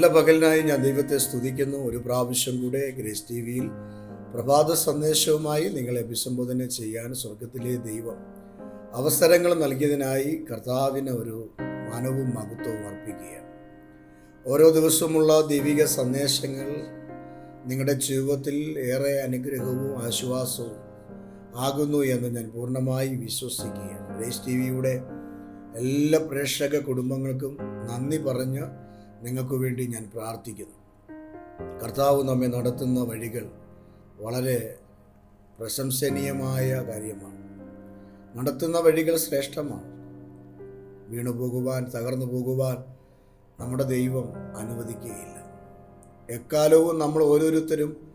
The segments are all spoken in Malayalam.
നല്ല പകലിനായി ഞാൻ ദൈവത്തെ സ്തുതിക്കുന്നു. ഒരു പ്രാവശ്യം കൂടെ ഗ്രേസ് ടി വിയിൽ പ്രഭാത സന്ദേശവുമായി നിങ്ങളെ അഭിസംബോധന ചെയ്യാൻ സ്വർഗത്തിലെ ദൈവം അവസരങ്ങൾ നൽകിയതിനായി കർത്താവിന് ഒരു മാനവും മഹത്വവും അർപ്പിക്കുകയാണ്. ഓരോ ദിവസവുമുള്ള ദൈവിക സന്ദേശങ്ങൾ നിങ്ങളുടെ ജീവിതത്തിൽ ഏറെ അനുഗ്രഹവും ആശ്വാസവും ആകുന്നു എന്ന് ഞാൻ പൂർണമായി വിശ്വസിക്കുകയാണ്. ഗ്രേസ് ടി വിയുടെ എല്ലാ പ്രേക്ഷക കുടുംബങ്ങൾക്കും നന്ദി പറഞ്ഞ് നിങ്ങൾക്ക് വേണ്ടി ഞാൻ പ്രാർത്ഥിക്കുന്നു. കർത്താവ് നമ്മെ നടത്തുന്ന വഴികൾ വളരെ പ്രശംസനീയമായ കാര്യമാണ്. നടത്തുന്ന വഴികൾ ശ്രേഷ്ഠമാണ്. വീണു പോകുവാൻ തകർന്നു പോകുവാൻ നമ്മുടെ ദൈവം അനുവദിക്കുകയില്ല. എക്കാലവും നമ്മൾ ഓരോരുത്തരും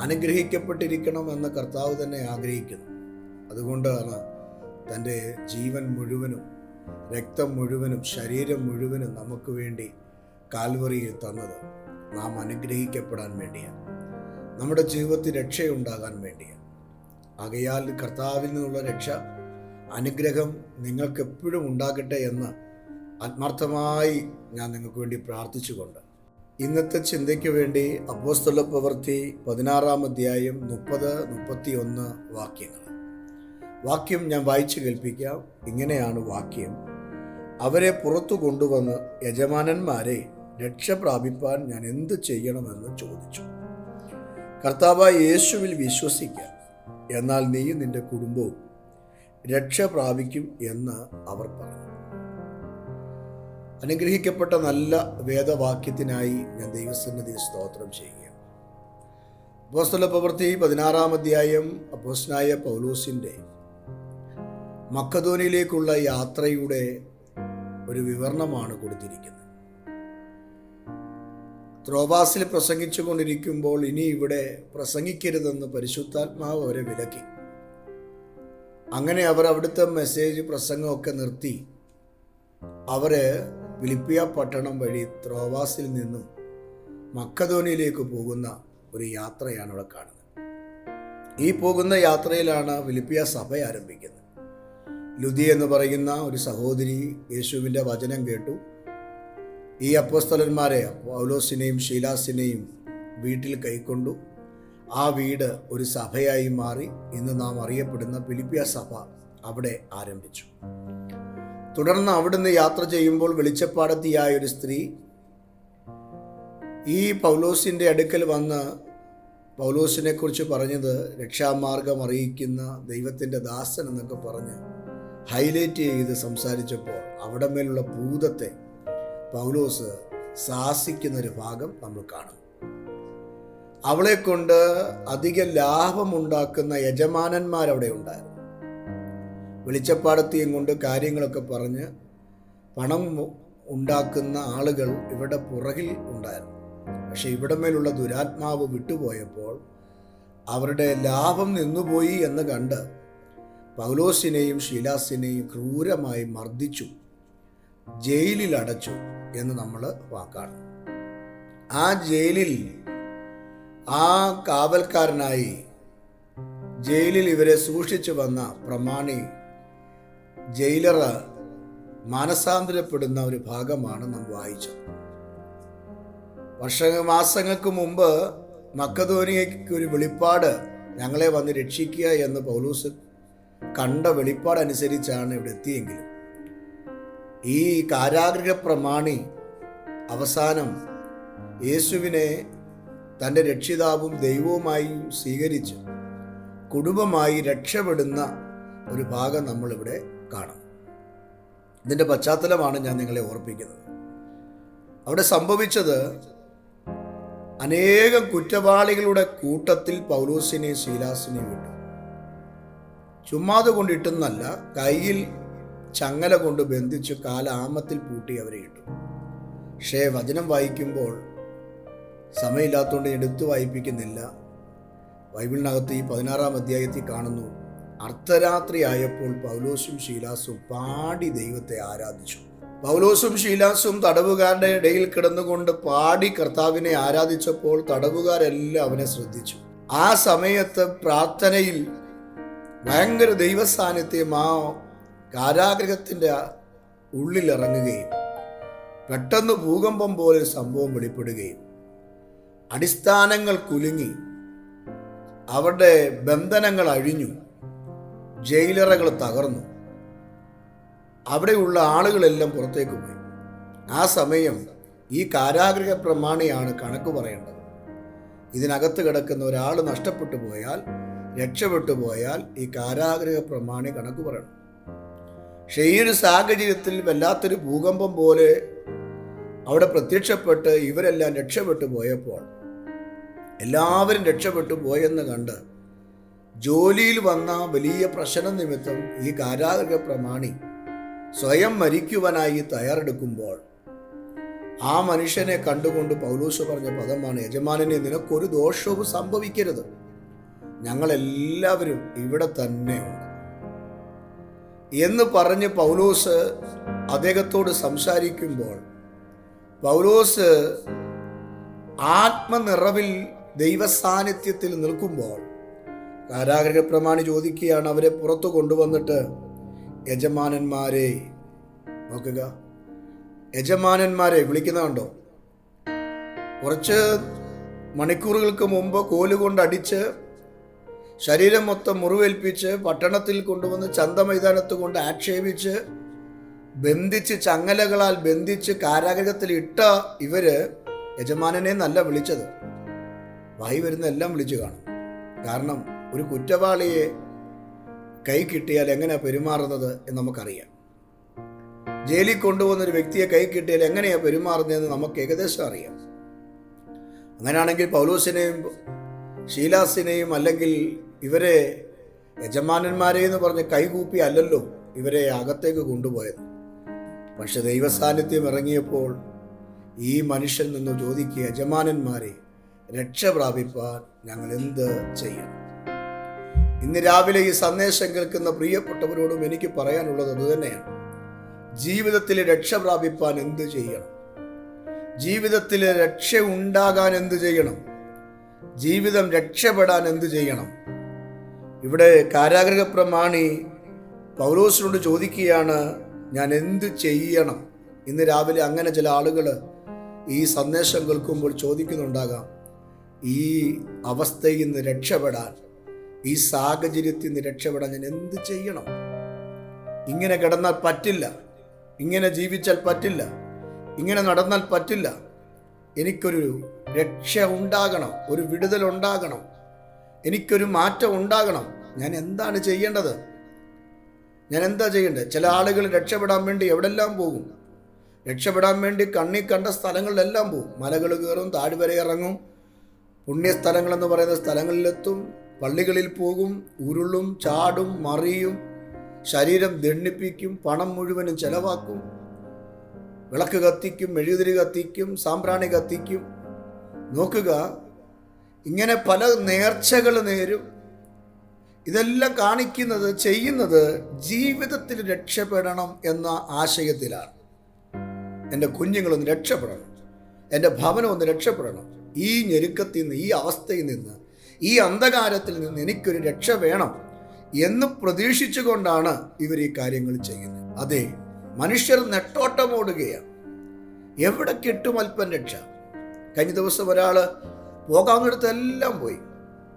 അനുഗ്രഹിക്കപ്പെട്ടിരിക്കണം എന്ന് കർത്താവ് തന്നെ ആഗ്രഹിക്കുന്നു. അതുകൊണ്ടാണ് തന്റെ ജീവൻ മുഴുവനും രക്തം മുഴുവനും ശരീരം മുഴുവനും നമുക്ക് വേണ്ടി കാൽവറിയിൽ തന്നത് നാം അനുഗ്രഹിക്കപ്പെടാൻ വേണ്ടിയാണ്. നമ്മുടെ ജീവിതത്തിൽ രക്ഷയുണ്ടാകാൻ വേണ്ടിയാണ്. ആകയാൽ കർത്താവിൽ നിന്നുള്ള രക്ഷ അനുഗ്രഹം നിങ്ങൾക്ക് എപ്പോഴും ഉണ്ടാകട്ടെ എന്ന് ആത്മാർത്ഥമായി ഞാൻ നിങ്ങൾക്ക് വേണ്ടി പ്രാർത്ഥിച്ചുകൊണ്ട്. ഇന്നത്തെ ചിന്തയ്ക്ക് വേണ്ടി അപ്പോസ്തല പ്രവൃത്തി പതിനാറാം അധ്യായം മുപ്പത് മുപ്പത്തി ഒന്ന് വാക്യങ്ങൾ. വാക്യം ഞാൻ വായിച്ചു കേൾപ്പിക്കാം. ഇങ്ങനെയാണ് വാക്യം. അവരെ പുറത്തു കൊണ്ടുവന്ന് യജമാനന്മാരെ രക്ഷ പ്രാപിപ്പാൻ ഞാൻ എന്ത് ചെയ്യണമെന്ന് ചോദിച്ചു. കർത്താവ് യേശുവിൽ വിശ്വസിക്കാം എന്നാൽ നീയും നിന്റെ കുടുംബവും രക്ഷ പ്രാപിക്കും എന്ന് അവർ പറഞ്ഞു. അനുഗ്രഹിക്കപ്പെട്ട നല്ല വേദവാക്യത്തിനായി ഞാൻ ദൈവസന്നിധി സ്തോത്രം ചെയ്യുക അപ്പോസ്തല പ്രവൃത്തി പതിനാറാം അധ്യായം അപ്പോസ്നായ പൗലൂസിന്റെ മക്കധോനിയിലേക്കുള്ള യാത്രയുടെ ഒരു വിവരണമാണ് കൊടുത്തിരിക്കുന്നത്. ത്രോബാസിൽ പ്രസംഗിച്ചു കൊണ്ടിരിക്കുമ്പോൾ ഇനി ഇവിടെ പ്രസംഗിക്കരുതെന്ന് പരിശുദ്ധാത്മാവ് അവരെ വിലക്കി. അങ്ങനെ അവർ അവിടുത്തെ മെസ്സേജ് പ്രസംഗമൊക്കെ നിർത്തി. അവർ ഫിലിപ്പിയ പട്ടണം വഴി ത്രോവാസിൽ നിന്നും മക്കധോനിയിലേക്ക് പോകുന്ന ഒരു യാത്രയാണ് അവിടെ കാണുന്നത്. ഈ പോകുന്ന യാത്രയിലാണ് ഫിലിപ്പിയ സഭ ആരംഭിക്കുന്നത്. ലുതി എന്ന് പറയുന്ന ഒരു സഹോദരി യേശുവിന്റെ വചനം കേട്ടു. ഈ അപ്പോസ്തലന്മാരെ പൗലോസിനെയും ഷീലാസിനെയും വീട്ടിൽ കൈക്കൊണ്ടു. ആ വീട് ഒരു സഭയായി മാറി ഇന്ന് നാം അറിയപ്പെടുന്ന ഫിലിപ്പിയ സഭ അവിടെ ആരംഭിച്ചു. തുടർന്ന് അവിടുന്ന് യാത്ര ചെയ്യുമ്പോൾ വെളിച്ചപ്പാടത്തിയായ ഒരു സ്ത്രീ ഈ പൗലോസിന്റെ അടുക്കൽ വന്ന് പൗലോസിനെ കുറിച്ച് പറഞ്ഞത് രക്ഷാമാർഗം അറിയിക്കുന്ന ദൈവത്തിന്റെ ദാസൻ എന്നൊക്കെ പറഞ്ഞ് ഹൈലൈറ്റ് ചെയ്ത് സംസാരിച്ചപ്പോൾ അവിടെ മേലുള്ള ഭൂതത്തെ പൗലോസ് സാഹസിക്കുന്നൊരു ഭാഗം നമ്മൾ കാണും അവളെ കൊണ്ട് അധിക ലാഭമുണ്ടാക്കുന്ന യജമാനന്മാരവിടെ ഉണ്ടായിരുന്നു. വെളിച്ചപ്പാടത്തെയും കൊണ്ട് കാര്യങ്ങളൊക്കെ പറഞ്ഞ് പണം ഉണ്ടാക്കുന്ന ആളുകൾ ഇവിടെ പുറകിൽ ഉണ്ടായിരുന്നു. പക്ഷെ ഇവിടെ മേലുള്ള ദുരാത്മാവ് വിട്ടുപോയപ്പോൾ അവരുടെ ലാഭം നിന്നുപോയി എന്ന് കണ്ട് പൗലോസിനെയും ഷീലാസിനെയും ക്രൂരമായി മർദ്ദിച്ചു ജയിലിൽ അടച്ചു. എന്ന് നമ്മൾ വാക്കാണ്. ആ ജയിലിൽ ആ കാവൽക്കാരനായി ജയിലിൽ ഇവരെ സൂക്ഷിച്ചു വന്ന പ്രമാണി ജയിലർ മാനസാന്തരപ്പെടുന്ന ഒരു ഭാഗമാണ് നാം വായിച്ചത്. വർഷ മാസങ്ങൾക്ക് മുമ്പ് മക്കധോനിയയ്ക്ക് ഒരു വെളിപ്പാട് ഞങ്ങളെ വന്ന് രക്ഷിക്കുക എന്ന് പൗലൂസ് കണ്ട വെളിപ്പാടനുസരിച്ചാണ് ഇവിടെ എത്തിയെങ്കിലും ഈ കാരാഗ്രഹ പ്രമാണി അവസാനം യേശുവിനെ തന്റെ രക്ഷിതാവും ദൈവവുമായി സ്വീകരിച്ച് കുടുംബമായി രക്ഷപ്പെടുന്ന ഒരു ഭാഗം നമ്മളിവിടെ കാണാം. ഇതിന്റെ പശ്ചാത്തലമാണ് ഞാൻ നിങ്ങളെ ഓർപ്പിക്കുന്നത്. അവിടെ സംഭവിച്ചത് അനേകം കുറ്റവാളികളുടെ കൂട്ടത്തിൽ പൗലോസിനെ ശീലാസിനെ വിട്ടു. ചുമ്മാതെ കൊണ്ടിട്ടെന്നല്ല കയ്യിൽ ചങ്ങല കൊണ്ട് ബന്ധിച്ചു കാലാമത്തിൽ പൂട്ടി അവരെ ഇട്ടു. പക്ഷേ വചനം വായിക്കുമ്പോൾ സമയമില്ലാത്തതുകൊണ്ട് എടുത്തു വായിപ്പിക്കുന്നില്ല. ബൈബിളിനകത്ത് ഈ പതിനാറാം അധ്യായത്തിൽ കാണുന്നു അർദ്ധരാത്രി ആയപ്പോൾ പൗലോസും ശീലാസും പാടി ദൈവത്തെ ആരാധിച്ചു. പൗലോസും ശീലാസും തടവുകാരുടെ ഇടയിൽ കിടന്നുകൊണ്ട് പാടി കർത്താവിനെ ആരാധിച്ചപ്പോൾ തടവുകാരെല്ലാം അവനെ ശ്രദ്ധിച്ചു. ആ സമയത്ത് പ്രാർത്ഥനയിൽ ഭയങ്കര ദൈവസ്ഥാനത്തെ ആ കാരാഗ്രഹത്തിന്റെ ഉള്ളിലിറങ്ങുകയും പെട്ടെന്ന് ഭൂകമ്പം പോലെ സംഭവം വെളിപ്പെടുകയും അടിസ്ഥാനങ്ങൾ കുലുങ്ങി അവരുടെ ബന്ധനങ്ങൾ അഴിഞ്ഞു ജയിലറകൾ തകർന്നു. അവിടെയുള്ള ആളുകളെല്ലാം പുറത്തേക്ക് പോയി. ആ സമയം ഈ കാരാഗ്രഹ പ്രമാണിയാണ് കണക്ക് പറയേണ്ടത്. ഇതിനകത്ത് കിടക്കുന്ന ഒരാൾ നഷ്ടപ്പെട്ടു പോയാൽ രക്ഷപ്പെട്ടു പോയാൽ ഈ കാരാഗ്രഹ പ്രമാണി കണക്ക് പറയണം. പക്ഷേ ഈ ഒരു സാഹചര്യത്തിൽ വല്ലാത്തൊരു ഭൂകമ്പം പോലെ അവിടെ പ്രത്യക്ഷപ്പെട്ട് ഇവരെല്ലാം രക്ഷപ്പെട്ടു പോയപ്പോൾ എല്ലാവരും രക്ഷപ്പെട്ടു പോയെന്ന് കണ്ട് ജോലിയിൽ വന്ന വലിയ പ്രശ്നം നിമിത്തം ഈ കാരാഗ്രഹ പ്രമാണി സ്വയം മരിക്കുവാനായി തയ്യാറെടുക്കുമ്പോൾ ആ മനുഷ്യനെ കണ്ടുകൊണ്ട് പൗലൂസ് പറഞ്ഞ പദമാണ് യജമാനനെ നിനക്കൊരു ദോഷവും സംഭവിക്കരുത്. ഞങ്ങളെല്ലാവരും ഇവിടെ തന്നെയുണ്ട് എന്ന് പറഞ്ഞ് പൗലോസ് അദ്ദേഹത്തോട് സംസാരിക്കുമ്പോൾ പൗലോസ് ആത്മനിറവിൽ ദൈവസാന്നിധ്യത്തിൽ നിൽക്കുമ്പോൾ കാരാഗ്രഹ പ്രമാണി ചോദിക്കുകയാണ് അവരെ പുറത്തു കൊണ്ടുവന്നിട്ട് യജമാനന്മാരെ നോക്കുക. യജമാനന്മാരെ വിളിക്കുന്നതുണ്ടോ കുറച്ച് മണിക്കൂറുകൾക്ക് മുമ്പ് കോലുകൊണ്ട് അടിച്ച് ശരീരം മൊത്തം മുറിവേൽപ്പിച്ച് പട്ടണത്തിൽ കൊണ്ടുവന്ന് ചന്ത മൈതാനത്ത് കൊണ്ട് ആക്ഷേപിച്ച് ബന്ധിച്ച് ചങ്ങലകളാൽ ബന്ധിച്ച് കാരാഗ്രഹത്തിൽ ഇട്ട ഇവർ യജമാനനെ നല്ല വിളിച്ചത്. വായി വരുന്ന എല്ലാം വിളിച്ചു കാണും. കാരണം ഒരു കുറ്റവാളിയെ കൈ കിട്ടിയാൽ എങ്ങനെയാ പെരുമാറുന്നത് എന്ന് നമുക്കറിയാം. ജയിലിൽ കൊണ്ടുപോകുന്ന ഒരു വ്യക്തിയെ കൈ കിട്ടിയാൽ എങ്ങനെയാ പെരുമാറുന്നതെന്ന് നമുക്ക് ഏകദേശം അറിയാം. അങ്ങനെയാണെങ്കിൽ പൗലോസിനെയും ശീലാസിനെയും അല്ലെങ്കിൽ ഇവരെ യജമാനന്മാരെ എന്ന് പറഞ്ഞ് കൈകൂപ്പി അല്ലല്ലോ ഇവരെ അകത്തേക്ക് കൊണ്ടുപോയത്. പക്ഷെ ദൈവസാന്നിധ്യം ഇറങ്ങിയപ്പോൾ ഈ മനുഷ്യൻ നിന്ന് ചോദിക്കുക യജമാനന്മാരെ രക്ഷ പ്രാപിപ്പാൻ ഞങ്ങൾ എന്ത് ചെയ്യണം? ഇന്ന് രാവിലെ ഈ സന്ദേശം കേൾക്കുന്ന പ്രിയപ്പെട്ടവരോടും എനിക്ക് പറയാനുള്ളത് അതുതന്നെയാണ് ജീവിതത്തിൽ രക്ഷ പ്രാപിപ്പാൻ എന്ത് ചെയ്യണം? ജീവിതത്തിൽ രക്ഷ ഉണ്ടാകാൻ എന്ത് ചെയ്യണം? ജീവിതം രക്ഷപ്പെടാൻ എന്ത് ചെയ്യണം? ഇവിടെ കാരാഗ്രഹ പ്രമാണി പൗലോസിനോട് ചോദിക്കുകയാണ് ഞാൻ എന്ത് ചെയ്യണം? ഇന്ന് രാവിലെ അങ്ങനെ ചില ആളുകൾ ഈ സന്ദേശം കേൾക്കുമ്പോൾ ചോദിക്കുന്നുണ്ടാകാം ഈ അവസ്ഥയിൽ നിന്ന് രക്ഷപ്പെടാൻ ഈ സാഹചര്യത്തിൽ നിന്ന് രക്ഷപ്പെടാൻ ഞാൻ എന്ത് ചെയ്യണം? ഇങ്ങനെ കിടന്നാൽ പറ്റില്ല ഇങ്ങനെ ജീവിച്ചാൽ പറ്റില്ല ഇങ്ങനെ നടന്നാൽ പറ്റില്ല. എനിക്കൊരു രക്ഷ ഉണ്ടാകണം ഒരു വിടുതൽ ഉണ്ടാകണം. എനിക്കൊരു മാറ്റം ഉണ്ടാകണം. ഞാൻ എന്താണ് ചെയ്യേണ്ടത്? ഞാൻ എന്താ ചെയ്യേണ്ടത്? ചില ആളുകൾ രക്ഷപ്പെടാൻ വേണ്ടി എവിടെല്ലാം പോകും? രക്ഷപ്പെടാൻ വേണ്ടി കണ്ണി കണ്ട സ്ഥലങ്ങളിലെല്ലാം പോകും. മലകൾ കയറും താഴ്വര ഇറങ്ങും പുണ്യസ്ഥലങ്ങളെന്ന് പറയുന്ന സ്ഥലങ്ങളിലെത്തും പള്ളികളിൽ പോകും ഉരുളും ചാടും മറിയും ശരീരം ദണ്ണിപ്പിക്കും പണം മുഴുവനും ചെലവാക്കും വിളക്ക് കത്തിക്കും മെഴുകുതിരി കത്തിക്കും സാമ്പ്രാണി കത്തിക്കും. നോക്കുക ഇങ്ങനെ പല നേർച്ചകൾ നേരും. ഇതെല്ലാം കാണിക്കുന്നത് ചെയ്യുന്നത് ജീവിതത്തിൽ രക്ഷപ്പെടണം എന്ന ആശയത്തിലാണ്. എന്റെ കുഞ്ഞുങ്ങളൊന്ന് രക്ഷപ്പെടണം. എന്റെ ഭവനം ഒന്ന് രക്ഷപ്പെടണം. ഈ ഞെരുക്കത്തിൽ നിന്ന് ഈ അവസ്ഥയിൽ നിന്ന് ഈ അന്ധകാരത്തിൽ നിന്ന് എനിക്കൊരു രക്ഷ വേണം എന്ന് പ്രതീക്ഷിച്ചുകൊണ്ടാണ് ഇവർ ഈ കാര്യങ്ങൾ ചെയ്യുന്നത്. അതെ മനുഷ്യർ നെട്ടോട്ടമോടുകയാണ്. എവിടെ കിട്ടും അല്പം രക്ഷ. കഴിഞ്ഞ ദിവസം ഒരാൾ പോകാവുന്നിടത്തെല്ലാം പോയി.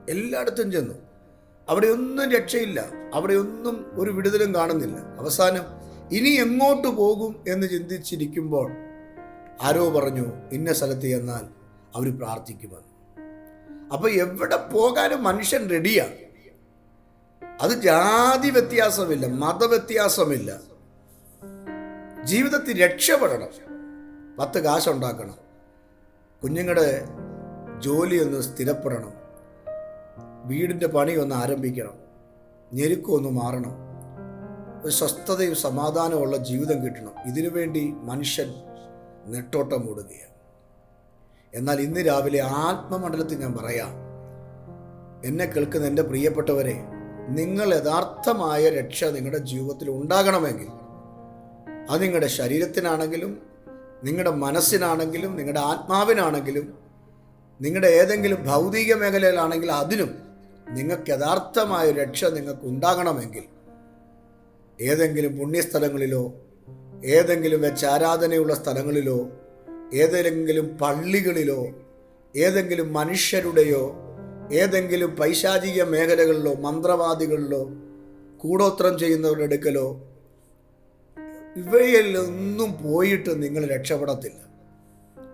എല്ലായിടത്തും ചെന്നു. അവിടെ ഒന്നും രക്ഷയില്ല. അവിടെ ഒന്നും ഒരു വിടുതലും കാണുന്നില്ല. അവസാനം ഇനി എങ്ങോട്ട് പോകും എന്ന് ചിന്തിച്ചിരിക്കുമ്പോൾ ആരോ പറഞ്ഞു ഇന്ന സ്ഥലത്ത് ചെന്നാൽ അവർ പ്രാർത്ഥിക്കുമെന്ന്. അപ്പോൾ എവിടെ പോകാനും മനുഷ്യൻ റെഡിയാണ് അത് ജാതി വ്യത്യാസമില്ല മതവ്യത്യാസമില്ല ജീവിതത്തിൽ രക്ഷപ്പെടണം. പത്ത് കാശുണ്ടാക്കണം. കുഞ്ഞുങ്ങളുടെ ജോലി ഒന്ന് സ്ഥിരപ്പെടണം. വീടിന്റെ പണി ഒന്ന് ആരംഭിക്കണം. ഞെരുക്കൊന്ന് മാറണം. ഒരു സ്വസ്ഥതയും സമാധാനമുള്ള ജീവിതം കിട്ടണം. ഇതിനു വേണ്ടി മനുഷ്യൻ നെട്ടോട്ടം ഓടുകയാണ് എന്നാൽ ഇന്ന് രാവിലെ ആത്മമണ്ഡലത്തിൽ ഞാൻ പറയാം എന്നെ കേൾക്കുന്ന എന്റെ പ്രിയപ്പെട്ടവരെ നിങ്ങൾ യഥാർത്ഥമായ രക്ഷ നിങ്ങളുടെ ജീവിതത്തിൽ ഉണ്ടാകണമെങ്കിൽ അത് നിങ്ങളുടെ ശരീരത്തിനാണെങ്കിലും നിങ്ങളുടെ മനസ്സിനാണെങ്കിലും നിങ്ങളുടെ ആത്മാവിനാണെങ്കിലും നിങ്ങളുടെ ഏതെങ്കിലും ഭൗതിക മേഖലയിലാണെങ്കിൽ അതിനും നിങ്ങൾക്ക് യഥാർത്ഥമായ രക്ഷ നിങ്ങൾക്ക് ഉണ്ടാകണമെങ്കിൽ ഏതെങ്കിലും പുണ്യസ്ഥലങ്ങളിലോ ഏതെങ്കിലും വെച്ച് ആരാധനയുള്ള സ്ഥലങ്ങളിലോ ഏതെങ്കിലും പള്ളികളിലോ ഏതെങ്കിലും മനുഷ്യരുടെയോ ഏതെങ്കിലും പൈശാചിക മേഖലകളിലോ മന്ത്രവാദികളിലോ കൂടോത്രം ചെയ്യുന്നവരുടെ അടുക്കലോ ഇവയിലൊന്നും പോയിട്ട് നിങ്ങൾ രക്ഷപ്പെടത്തില്ല.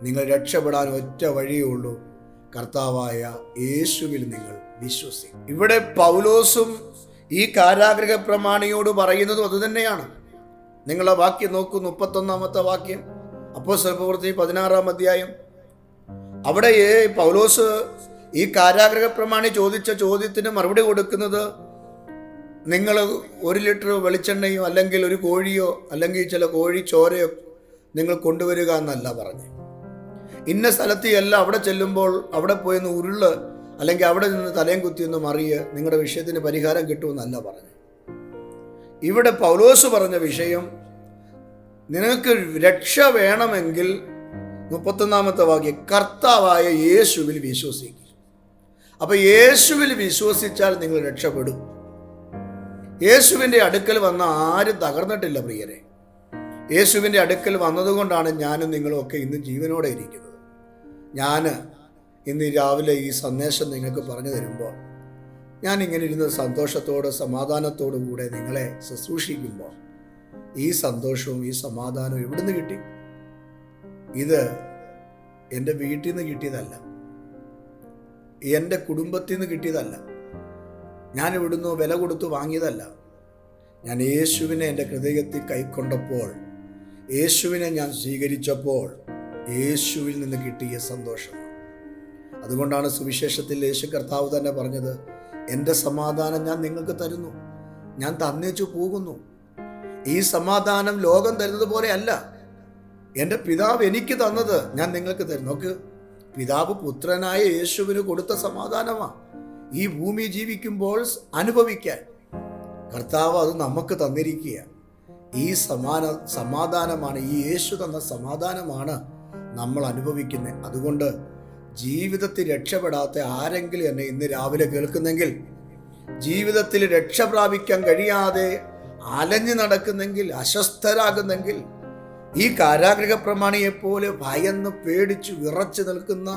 നിങ്ങൾ രക്ഷപ്പെടാൻ ഒറ്റ വഴിയേ ഉള്ളൂ. കർത്താവായ യേശുവിൽ നിങ്ങൾ വിശ്വസിക്കും. ഇവിടെ പൗലോസും ഈ കാരാഗ്രഹ പ്രമാണിയോട് പറയുന്നതും അതുതന്നെയാണ് നിങ്ങളെ വാക്യം നോക്കൂ മുപ്പത്തൊന്നാമത്തെ വാക്യം. അപ്പോൾ സ്വൽപ്പവൃത്തി പതിനാറാം അധ്യായം. അവിടെ പൗലോസ് ഈ കാരാഗ്രഹ പ്രമാണി ചോദിച്ച ചോദ്യത്തിന് മറുപടി കൊടുക്കുന്നത് നിങ്ങൾ ഒരു ലിറ്റർ വെളിച്ചെണ്ണയോ അല്ലെങ്കിൽ ഒരു കോഴിയോ അല്ലെങ്കിൽ ചില കോഴി ചോരയോ നിങ്ങൾ കൊണ്ടുവരിക എന്നല്ല പറഞ്ഞു ഇന്ന സ്ഥലത്ത് എല്ലാം അവിടെ ചെല്ലുമ്പോൾ അവിടെ പോയെന്ന് ഉരുൾ അല്ലെങ്കിൽ അവിടെ നിന്ന് തലയും കുത്തിയൊന്ന് മറിയ് നിങ്ങളുടെ വിഷയത്തിന് പരിഹാരം കിട്ടുമെന്നല്ല പറഞ്ഞു ഇവിടെ പൗലോസ് പറഞ്ഞ വിഷയം നിനക്ക് രക്ഷ വേണമെങ്കിൽ മുപ്പത്തൊന്നാമത്തെ വാക്യം കർത്താവായ യേശുവിൽ വിശ്വസിക്കും. അപ്പൊ യേശുവിൽ വിശ്വസിച്ചാൽ നിങ്ങൾ രക്ഷപ്പെടും. യേശുവിന്റെ അടുക്കൽ വന്ന ആരും തകർന്നിട്ടില്ല പ്രിയരെ. യേശുവിന്റെ അടുക്കൽ വന്നതുകൊണ്ടാണ് ഞാനും നിങ്ങളും ഒക്കെ ഇന്ന് ജീവനോടെ ഇരിക്കുന്നത്. ഞാൻ ഇന്ന് രാവിലെ ഈ സന്ദേശം നിങ്ങൾക്ക് പറഞ്ഞു തരുമ്പോൾ ഞാൻ ഇങ്ങനെ ഇരുന്ന് സന്തോഷത്തോട് സമാധാനത്തോടു കൂടെ നിങ്ങളെ ശുശ്രൂഷിക്കുമ്പോൾ ഈ സന്തോഷവും ഈ സമാധാനവും എവിടുന്ന് കിട്ടി? ഇത് എന്റെ വീട്ടിൽ നിന്ന് കിട്ടിയതല്ല. എന്റെ കുടുംബത്തിൽ നിന്ന് കിട്ടിയതല്ല. ഞാൻ ഇവിടുന്ന് വില കൊടുത്ത് വാങ്ങിയതല്ല. ഞാൻ യേശുവിനെ എന്റെ ഹൃദയത്തിൽ കൈക്കൊണ്ടപ്പോൾ യേശുവിനെ ഞാൻ സ്വീകരിച്ചപ്പോൾ യേശുവിൽ നിന്ന് കിട്ടിയ സന്തോഷം. അതുകൊണ്ടാണ് സുവിശേഷത്തിൽ യേശു കർത്താവ് തന്നെ പറഞ്ഞത് എന്റെ സമാധാനം ഞാൻ നിങ്ങൾക്ക് തരുന്നു. ഞാൻ തന്നേച്ചു പോകുന്നു. ഈ സമാധാനം ലോകം തരുന്നത് പോലെയല്ല എന്റെ പിതാവ് എനിക്ക് തന്നത് ഞാൻ നിങ്ങൾക്ക് തരും നോക്ക് പിതാവ് പുത്രനായ യേശുവിന് കൊടുത്ത സമാധാനമാണ് ഈ ഭൂമി ജീവിക്കുമ്പോൾ അനുഭവിക്കാൻ കർത്താവ് അത് നമുക്ക് തന്നിരിക്കുക ഈ സമാന സമാധാനമാണ് ഈ യേശു തന്ന സമാധാനമാണ് നമ്മൾ അനുഭവിക്കുന്നത് അതുകൊണ്ട് ജീവിതത്തിൽ രക്ഷപ്പെടാത്ത ആരെങ്കിലും എന്നെ ഇന്ന് രാവിലെ കേൾക്കുന്നെങ്കിൽ ജീവിതത്തിൽ രക്ഷ പ്രാപിക്കാൻ കഴിയാതെ അലഞ്ഞു നടക്കുന്നെങ്കിൽ അസ്വസ്ഥരാകുന്നെങ്കിൽ ഈ കാരാഗ്രഹ പ്രമാണിയെപ്പോലെ ഭയന്ന് പേടിച്ച് വിറച്ചു നിൽക്കുന്ന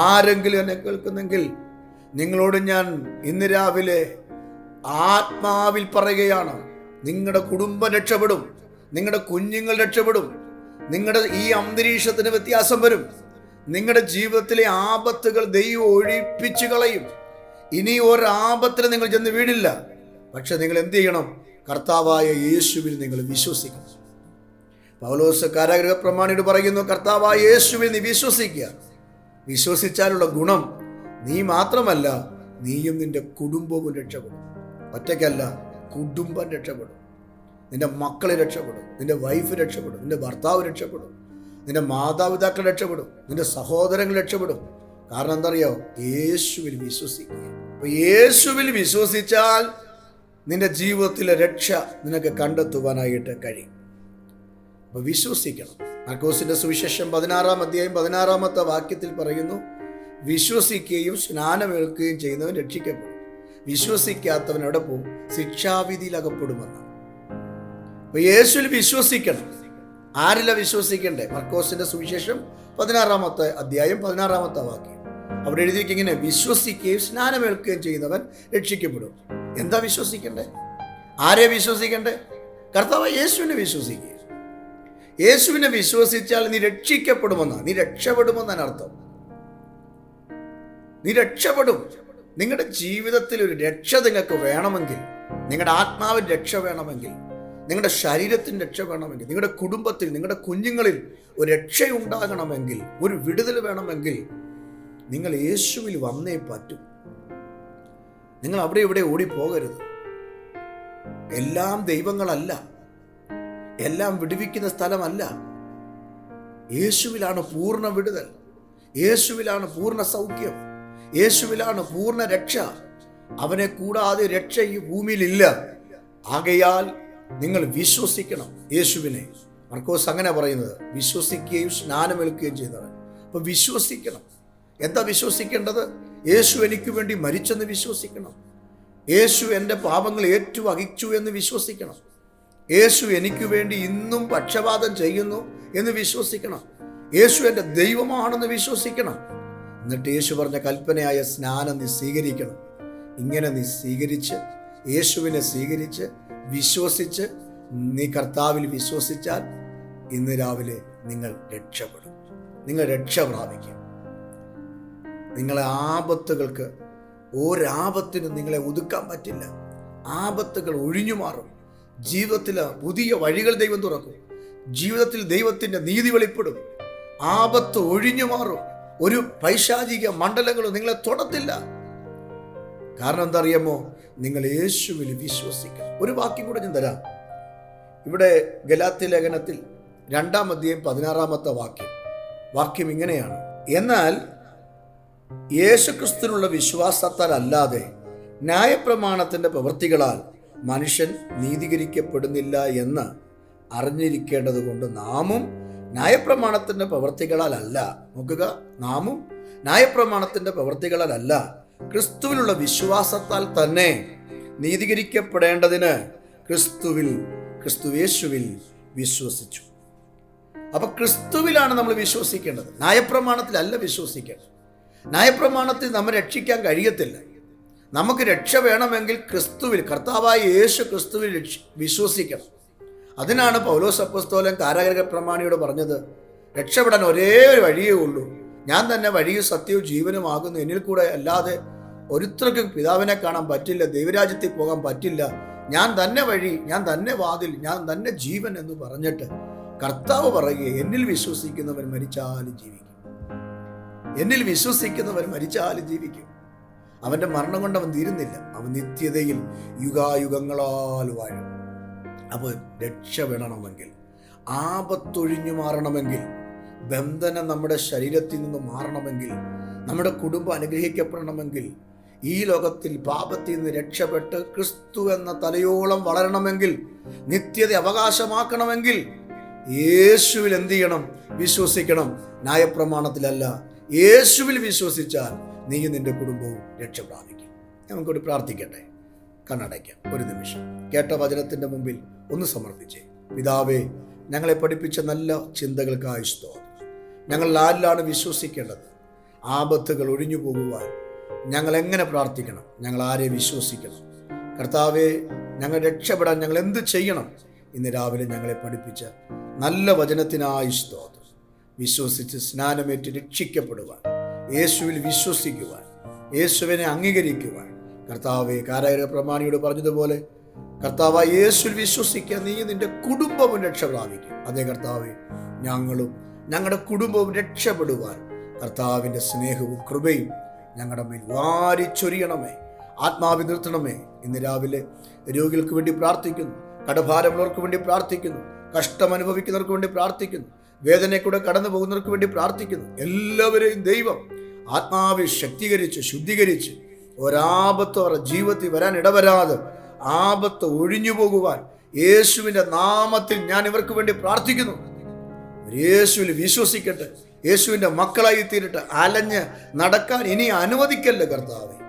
ആരെങ്കിലും എന്നെ കേൾക്കുന്നെങ്കിൽ നിങ്ങളോട് ഞാൻ ഇന്ന് രാവിലെ ആത്മാവിൽ പറയുകയാണ് നിങ്ങളുടെ കുടുംബം രക്ഷപ്പെടും നിങ്ങളുടെ കുഞ്ഞുങ്ങൾ രക്ഷപ്പെടും നിങ്ങളുടെ ഈ അന്തരീക്ഷത്തിന് വ്യത്യാസം വരും. നിങ്ങളുടെ ജീവിതത്തിലെ ആപത്തുകൾ ദൈവം ഒഴിപ്പിച്ചു കളയും. ഇനി ഒരാപത്തിന് നിങ്ങൾ ചെന്ന് വീടില്ല പക്ഷെ നിങ്ങൾ എന്ത് ചെയ്യണം? കർത്താവായ യേശുവിൽ നിങ്ങൾ വിശ്വസിക്കണം. പൗലോസ് കാരാഗ്രഹ പ്രമാണിയോട് പറയുന്നു കർത്താവായ യേശുവിൽ നീ വിശ്വസിക്കുക. വിശ്വസിച്ചാലുള്ള ഗുണം നീ മാത്രമല്ല നീയും നിന്റെ കുടുംബവും രക്ഷപ്പെടും. ഒറ്റയ്ക്കല്ല കുടുംബം രക്ഷപ്പെടും. നിന്റെ മക്കൾ രക്ഷപ്പെടും. നിന്റെ വൈഫ് രക്ഷപ്പെടും. നിന്റെ ഭർത്താവ് രക്ഷപ്പെടും. നിന്റെ മാതാപിതാക്കൾ രക്ഷപ്പെടും. നിന്റെ സഹോദരങ്ങൾ രക്ഷപ്പെടും. കാരണം എന്താ അറിയോ യേശുവിൽ വിശ്വസിക്കുക. അപ്പൊ യേശുവിൽ വിശ്വസിച്ചാൽ നിന്റെ ജീവിതത്തിലെ രക്ഷ നിനക്ക് കണ്ടെത്തുവാനായിട്ട് കഴിയും. അപ്പൊ വിശ്വസിക്കണം. മർക്കോസിന്റെ സുവിശേഷം പതിനാറാം അധ്യായം പതിനാറാമത്തെ വാക്യത്തിൽ പറയുന്നു വിശ്വസിക്കുകയും സ്നാനമേൽക്കുകയും ചെയ്യുന്നവൻ രക്ഷിക്കപ്പെടും. വിശ്വസിക്കാത്തവൻ എവിടെ ശിക്ഷാവിധിയിൽ അകപ്പെടുമെന്ന് അപ്പൊ യേശുവിൽ വിശ്വസിക്കണം. ആരില വിശ്വസിക്കണ്ടേ? മർക്കോസിന്റെ സുവിശേഷം പതിനാറാമത്തെ അധ്യായം പതിനാറാമത്തെ വാക്യം. അവിടെ എഴുതിയിരിക്കിങ്ങനെ വിശ്വസിക്കുകയും സ്നാനമേൽക്കുകയും ചെയ്യുന്നവൻ രക്ഷിക്കപ്പെടും. എന്താ വിശ്വസിക്കണ്ടേ? ആരെ വിശ്വസിക്കണ്ടേ? കർത്താവ് യേശുവിനെ വിശ്വസിക്കുക. യേശുവിനെ വിശ്വസിച്ചാൽ നീ രക്ഷിക്കപ്പെടുമെന്നാണ് നീ രക്ഷപ്പെടുമെന്നാണ് അർത്ഥം. നീ രക്ഷപ്പെടും. നിങ്ങളുടെ ജീവിതത്തിൽ ഒരു രക്ഷ നിങ്ങൾക്ക് വേണമെങ്കിൽ നിങ്ങളുടെ ആത്മാവിൽ രക്ഷ വേണമെങ്കിൽ നിങ്ങളുടെ ശരീരത്തിന് രക്ഷ വേണമെങ്കിൽ നിങ്ങളുടെ കുടുംബത്തിൽ നിങ്ങളുടെ കുഞ്ഞുങ്ങളിൽ ഒരു രക്ഷയുണ്ടാകണമെങ്കിൽ ഒരു വിടുതൽ വേണമെങ്കിൽ നിങ്ങൾ യേശുവിൽ വന്നേ പറ്റും. നിങ്ങൾ അവിടെ ഇവിടെ ഓടിപ്പോകരുത്. എല്ലാം ദൈവങ്ങളല്ല. എല്ലാം വിടുവിക്കുന്ന സ്ഥലമല്ല. യേശുവിലാണ് പൂർണ വിടുതൽ. യേശുവിലാണ് പൂർണ സൗഖ്യം. യേശുവിലാണ് പൂർണ രക്ഷ. അവനെ കൂടാതെ രക്ഷ ഈ ഭൂമിയിലില്ല ആകയാൽ നിങ്ങൾ വിശ്വസിക്കണം യേശുവിനെ. മർക്കോസ് അങ്ങനെ പറയുന്നത് വിശ്വസിക്കുകയും സ്നാനമേൽക്കുകയും ചെയ്തവൻ. അപ്പൊ വിശ്വസിക്കണം. എന്താ വിശ്വസിക്കേണ്ടത്? യേശു എനിക്ക് വേണ്ടി മരിച്ചെന്ന് വിശ്വസിക്കണം. യേശു എന്റെ പാപങ്ങൾ ഏറ്റുവഹിച്ചു എന്ന് വിശ്വസിക്കണം. യേശു എനിക്ക് വേണ്ടി ഇന്നും പക്ഷപാതം ചെയ്യുന്നു എന്ന് വിശ്വസിക്കണം. യേശു എന്റെ ദൈവമാണെന്ന് വിശ്വസിക്കണം. എന്നിട്ട് യേശു പറഞ്ഞ കൽപ്പനയായ സ്നാനം നീ സ്വീകരിക്കണം. ഇങ്ങനെ നീ സ്വീകരിച്ച് യേശുവിനെ സ്വീകരിച്ച് വിശ്വസിച്ച് നീ കർത്താവിൽ വിശ്വസിച്ചാൽ ഇന്ന് രാവിലെ നിങ്ങൾ രക്ഷപ്പെടും. നിങ്ങൾ രക്ഷ പ്രാപിക്കും. നിങ്ങളെ ആപത്തുകൾക്ക് ഒരാപത്തിനും നിങ്ങളെ ഒതുക്കാൻ പറ്റില്ല. ആപത്തുകൾ ഒഴിഞ്ഞു മാറും. ജീവിതത്തിൽ പുതിയ വഴികൾ ദൈവം തുറക്കും. ജീവിതത്തിൽ ദൈവത്തിന്റെ നീതി വെളിപ്പെടും. ആപത്ത് ഒഴിഞ്ഞു മാറും. ഒരു പൈശാചിക മണ്ഡലങ്ങളും നിങ്ങളെ തൊടത്തില്ല. കാരണം എന്താ അറിയാമോ നിങ്ങൾ യേശുവിൽ വിശ്വസിക്കുക ഒരു വാക്യം കൂടെ ഞാൻ തരാം. ഇവിടെ ഗലാത്തി ലേഖനത്തിൽ രണ്ടാം അധ്യായം പതിനാറാമത്തെ വാക്യം. വാക്യം ഇങ്ങനെയാണ്. എന്നാൽ യേശുക്രിസ്തുവിനുള്ള വിശ്വാസത്താൽ അല്ലാതെ ന്യായപ്രമാണത്തിന്റെ പ്രവൃത്തികളാൽ മനുഷ്യൻ നീതീകരിക്കപ്പെടുന്നില്ല എന്ന് അറിഞ്ഞിരിക്കേണ്ടത് കൊണ്ട് നാമും ന്യായപ്രമാണത്തിന്റെ പ്രവൃത്തികളാലല്ല. നോക്കുക നാമും ന്യായപ്രമാണത്തിന്റെ പ്രവൃത്തികളാൽ അല്ല ക്രിസ്തുവിലുള്ള വിശ്വാസത്താൽ തന്നെ നീതീകരിക്കപ്പെടേണ്ടതിന് ക്രിസ്തുവിൽ ക്രിസ്തുവേശുവിൽ വിശ്വസിച്ചു. അപ്പൊ ക്രിസ്തുവിലാണ് നമ്മൾ വിശ്വസിക്കേണ്ടത്. നയപ്രമാണത്തിലല്ല വിശ്വസിക്കേണ്ടത്. നയപ്രമാണത്തിൽ നമ്മെ രക്ഷിക്കാൻ കഴിയത്തില്ല. നമുക്ക് രക്ഷ വേണമെങ്കിൽ ക്രിസ്തുവിൽ കർത്താവായ യേശു ക്രിസ്തുവിൽ വിശ്വസിക്കണം. അതിനാണ് പൗലോസ് അപ്പസ്തോലൻ കാരാഗ്രഹ പ്രമാണിയോട് പറഞ്ഞത് രക്ഷപ്പെടാൻ ഒരേ ഒരു വഴിയേ ഉള്ളൂ. ഞാൻ തന്നെ വഴിയും സത്യവും ജീവനുമാകുന്നു. എന്നിൽ കൂടെ അല്ലാതെ ഒരുത്തർക്കും പിതാവിനെ കാണാൻ പറ്റില്ല ദൈവരാജ്യത്തിൽ പോകാൻ പറ്റില്ല. ഞാൻ തന്നെ വഴി ഞാൻ തന്നെ വാതിൽ ഞാൻ തന്നെ ജീവൻ എന്ന് പറഞ്ഞിട്ട് കർത്താവ് പറയുക എന്നിൽ വിശ്വസിക്കുന്നവൻ മരിച്ചാലും ജീവിക്കും. എന്നിൽ വിശ്വസിക്കുന്നവൻ മരിച്ചാലും ജീവിക്കും. അവന്റെ മരണം കൊണ്ട് അവൻ തീരുന്നില്ല. അവൻ നിത്യതയിൽ യുഗായുഗങ്ങളാൽ വാഴും. അപ്പോൾ രക്ഷ വേണമെങ്കിൽ ആപത്തൊഴിഞ്ഞു മാറണമെങ്കിൽ ബന്ധനം നമ്മുടെ ശരീരത്തിൽ നിന്ന് മാറണമെങ്കിൽ നമ്മുടെ കുടുംബം അനുഗ്രഹിക്കപ്പെടണമെങ്കിൽ ഈ ലോകത്തിൽ പാപത്തിൽ നിന്ന് രക്ഷപ്പെട്ട് ക്രിസ്തു എന്ന തലയോളം വളരണമെങ്കിൽ നിത്യത അവകാശമാക്കണമെങ്കിൽ യേശുവിൽ എന്ത് ചെയ്യണം? വിശ്വസിക്കണം. ന്യായപ്രമാണത്തിലല്ല. യേശുവിൽ വിശ്വസിച്ചാൽ നീയും നിന്റെ കുടുംബവും രക്ഷ പ്രാപിക്കും നമുക്കൊരു പ്രാർത്ഥിക്കട്ടെ. കണ്ണടയ്ക്കാം. ഒരു നിമിഷം. കേട്ട വചനത്തിന്റെ മുമ്പിൽ ഒന്ന് സമർപ്പിച്ചേ. പിതാവേ ഞങ്ങളെ പഠിപ്പിച്ച നല്ല ചിന്തകൾക്കായി സ്തോത്രം. ഞങ്ങൾ ആരിലാണ് വിശ്വസിക്കേണ്ടത്? ആപത്തുകൾ ഒഴിഞ്ഞു പോകുവാൻ ഞങ്ങൾ എങ്ങനെ പ്രാർത്ഥിക്കണം? ഞങ്ങൾ ആരെ വിശ്വസിക്കണം. കർത്താവെ ഞങ്ങൾ രക്ഷപ്പെടാൻ ഞങ്ങൾ എന്ത് ചെയ്യണം? ഇന്ന് രാവിലെ ഞങ്ങളെ പഠിപ്പിച്ച നല്ല വചനത്തിനായി സ്തോത്രം. വിശ്വസിച്ച് സ്നാനമേറ്റ് രക്ഷിക്കപ്പെടുവാൻ യേശുവിൽ വിശ്വസിക്കുവാൻ യേശുവിനെ അംഗീകരിക്കുവാൻ. കർത്താവെ കാരായ പ്രമാണിയോട് പറഞ്ഞതുപോലെ കർത്താവ് യേശുവിൽ വിശ്വസിക്കുക നീ നിന്റെ കുടുംബവും രക്ഷ പ്രാപിക്കും. അതേ കർത്താവെ ഞങ്ങളും ഞങ്ങളുടെ കുടുംബവും രക്ഷപ്പെടുവാൻ കർത്താവിന്റെ സ്നേഹവും കൃപയും ഞങ്ങളുടെ മേൽ വാരിച്ചൊരിയണമേ ആത്മാവി നിർത്തണമേ. ഇന്ന് രാവിലെ രോഗികൾക്ക് വേണ്ടി പ്രാർത്ഥിക്കുന്നു. കടഭാരമുള്ളവർക്ക് വേണ്ടി പ്രാർത്ഥിക്കുന്നു. കഷ്ടം അനുഭവിക്കുന്നവർക്ക് വേണ്ടി പ്രാർത്ഥിക്കുന്നു. വേദനയെ കൂടെ കടന്നു പോകുന്നവർക്ക് വേണ്ടി പ്രാർത്ഥിക്കുന്നു. എല്ലാവരെയും ദൈവം ആത്മാവി ശക്തീകരിച്ച് ശുദ്ധീകരിച്ച് ഒരാപത്ത് അവരുടെ ജീവിതത്തിൽ വരാൻ ഇടവരാതെ ആപത്ത് ഒഴിഞ്ഞു പോകുവാൻ യേശുവിന്റെ നാമത്തിൽ ഞാൻ ഇവർക്ക് വേണ്ടി പ്രാർത്ഥിക്കുന്നു. യേശുവിൽ വിശ്വസിക്കട്ടെ. യേശുവിന്റെ മക്കളായി തീരട്ടെ. അലഞ്ഞ് നടക്കാൻ ഇനി അനുവദിക്കല്ല കർത്താവെ?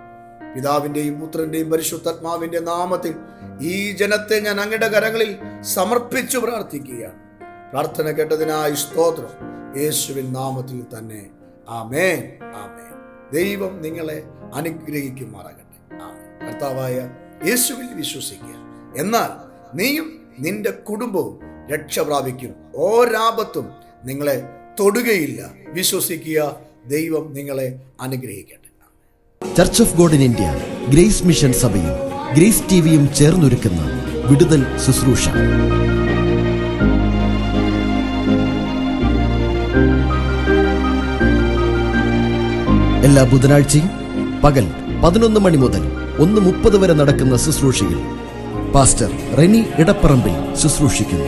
പിതാവിന്റെയും പുത്രന്റെയും പരിശുദ്ധാത്മാവിന്റെ നാമത്തിൽ ഈ ജനത്തെ ഞാൻ അങ്ങയുടെ കരങ്ങളിൽ സമർപ്പിച്ചു പ്രാർത്ഥിക്കുകയാണ്. പ്രാർത്ഥന കേട്ടതിനായി സ്തോത്രം. യേശുവിൻ നാമത്തിൽ തന്നെ. ആമേൻ. ആമേൻ. ദൈവം നിങ്ങളെ അനുഗ്രഹിക്കുമാറാകട്ടെ. ആമേൻ. കർത്താവായ യേശുവിൽ വിശ്വസിക്കുക. എന്നാൽ നീയും നിന്റെ കുടുംബവും രക്ഷ പ്രാപിക്കും. ഓരാപത്തും നിങ്ങളെ തൊടുകയില്ല. വിശ്വസിക്കുക ദൈവം നിങ്ങളെ അനുഗ്രഹിക്കട്ടെ. Church of God in India grace mission സഭയും ഗ്രേസ് ടിവിയും ചേർന്നൊരുക്കുന്ന വിടുതൽ ശുശ്രൂഷ. എല്ലാ ബുധനാഴ്ചയും പകൽ പതിനൊന്ന് മണി മുതൽ ഒന്ന് മുപ്പത് വരെ നടക്കുന്ന ശുശ്രൂഷയിൽ പാസ്റ്റർ റെനി ഇടപ്പറമ്പിൽ ശുശ്രൂഷിക്കുന്നു.